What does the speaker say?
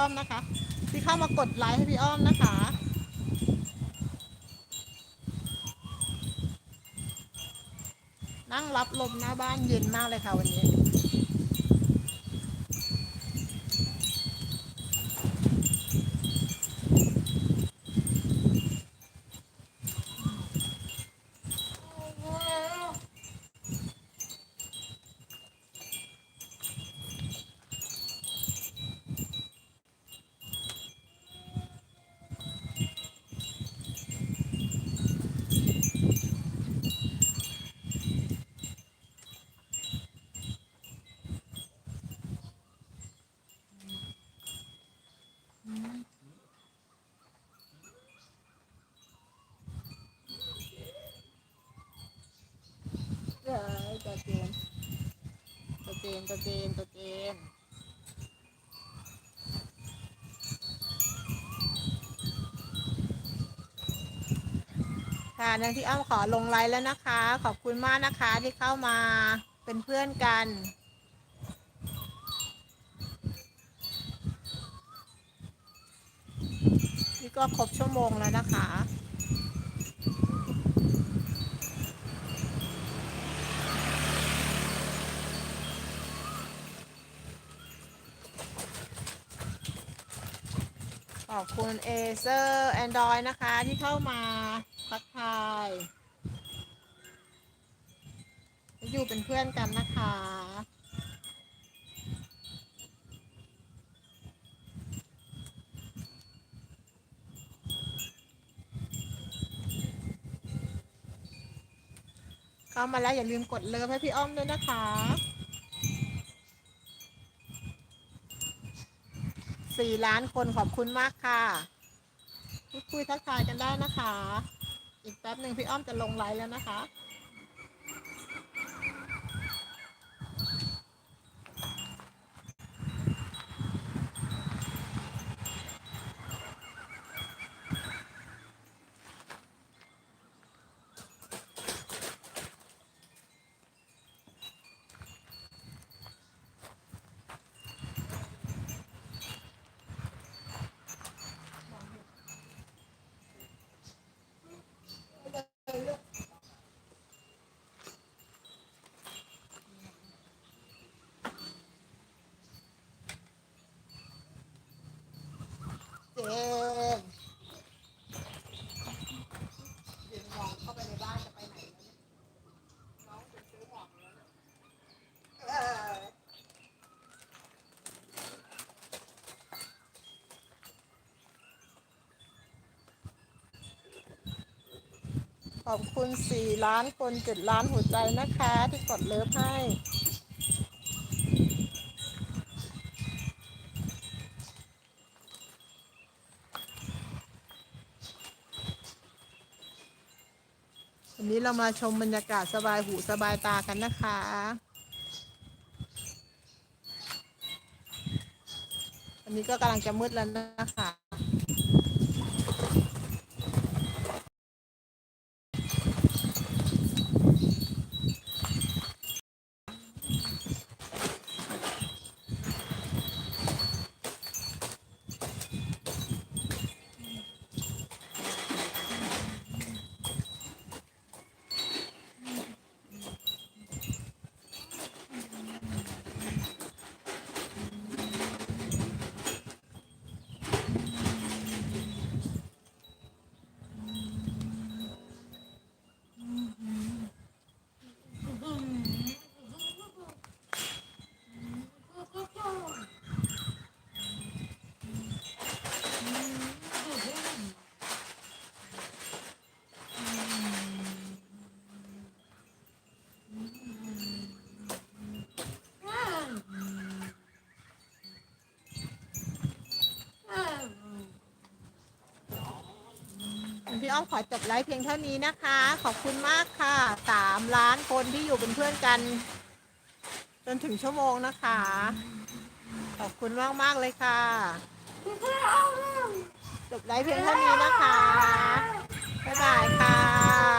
อ้อมนะคะ ที่เข้ามากดไลค์ให้พี่อ้อมนะคะนั่งรับลมหน้าบ้านเย็นมากเลยค่ะวันนี้ เอ้ย ตัวเจน ตัวเจน ตัวเจน ตัวเจน ค่ะนันที่อ้อมขอลงไลน์แล้วนะคะ ขอบคุณมากนะคะที่เข้ามาเป็นเพื่อนกันนี่ก็ครบชั่วโมงแล้วนะคะ ขอบคุณ Acer Android นะคะที่เข้ามาทักทายอยู่เป็นเพื่อนกันนะคะเข้ามาแล้วอย่าลืมกดเลิฟให้พี่อ้อมด้วยนะคะ สี่ล้านคนขอบคุณมากค่ะพูดคุยทักทายกันได้นะคะ อีกแป๊บหนึ่งพี่อ้อมจะลงไลน์แล้วนะคะ เจนเดี๋ยวมองเข้าไปในบ้านจะไปไหนแล้วเนี่ยน้องไปซื้อหมอกแล้วเนี่ยเออ ขอบคุณ 4 ล้านคน 7 ล้านหัวใจนะคะ ที่กดเลิฟให้ วันนี้เรามาชมบรรยากาศสบายหูสบายตากันนะคะวันนี้ก็กำลังจะมืดแล้วนะคะ พี่อ้อมขอจบไลฟ์เพียงเท่านี้นะคะ ขอบคุณมากค่ะสามล้านคนที่อยู่เป็นเพื่อนกัน จนถึงชั่วโมงนะคะ ขอบคุณมากมากเลยค่ะจบไลฟ์เพียงเท่านี้นะคะบ๊ายบายค่ะ